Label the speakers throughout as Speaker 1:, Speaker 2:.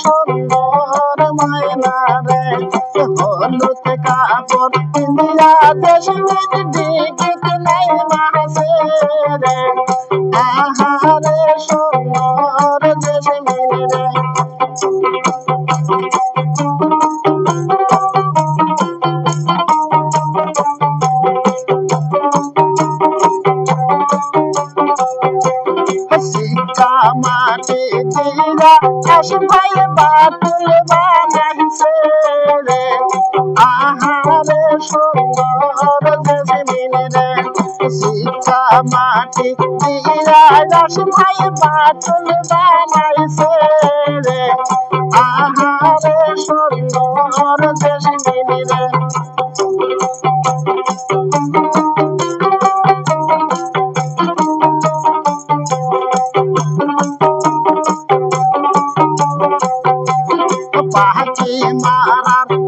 Speaker 1: সুন্দর মায়না রে হলুদ কাপড় পিন্দিরা দেশ দিগিত নাই মাসে রে আহারে মাটি দিরা আসমাই বাতুল বানাইছে রে আহারে সুন্দর জেসমিন রে শিক্ষা মাটি দিরা আসমাই বাতুল বানাইছে রে আহারে সুন্দর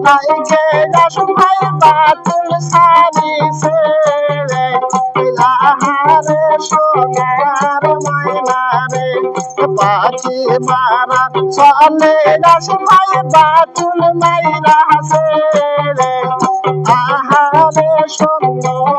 Speaker 1: মারার লাইগে রসমাই বাতুল সারি সে রে আহারে সোনার ময়না রে পাখি মারার চলে রসমাই বাতুল মাইরা সে রে আহারে সুন্দর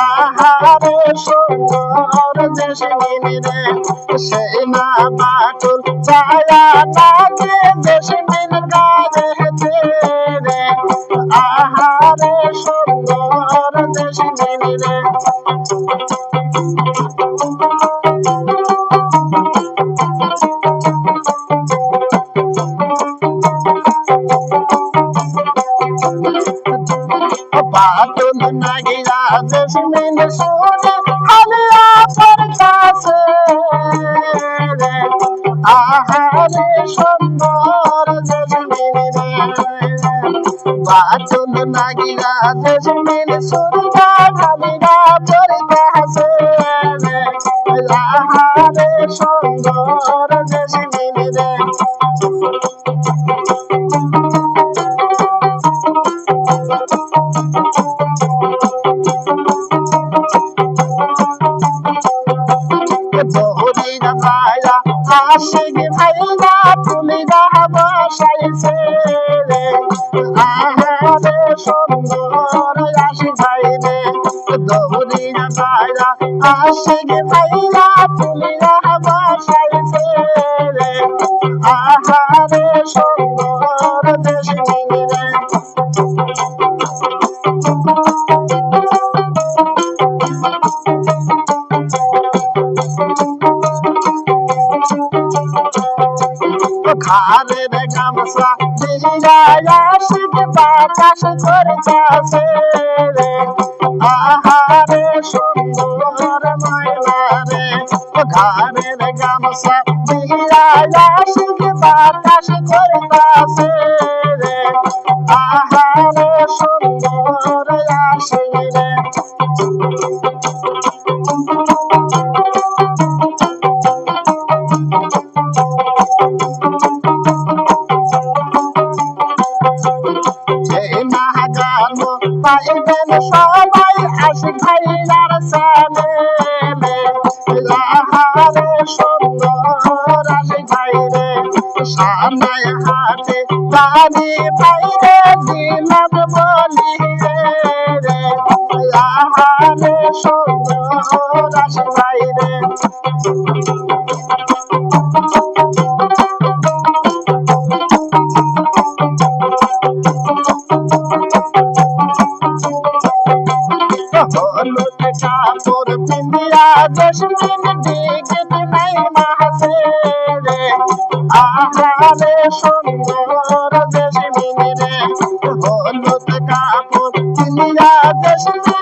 Speaker 1: আহারে সুন্দর দেশে মিনিরে সেই না বাটুর ছায়া দেশে কাছে রে আহারে সুন্দর জসমিন রে বাতুল নাগিরা জসমিন সোনা হালিয়া পর কাছে আশিক ভাইরা তুলিরা বসাইছে আহারে সুন্দর আশিক ভাই রে দৌড়িরা পায়া আশিক ভাইরা তুলিরা বসাইছে আহারে সুন্দর দেশ রে খারের গামছা দিরা আশিক বাতাস করতাছে রে। আহারে সুন্দর ময়না রে ঘরের গামছা দিরা আশিক বাতাস করতাছে রে। আহারে পাইবেন সবাই আশিক ভাইরার সামনে আহারে সুন্দর আশিক ভাই রে সামনে হাতে বাড়ি বাইরে দিলাম বলি রে আহারে সুন্দর আশিক ভাই দিগিত নাই মাসে রে সুন্দর হলুদ কাপড় পিন্দিয়া জসমিন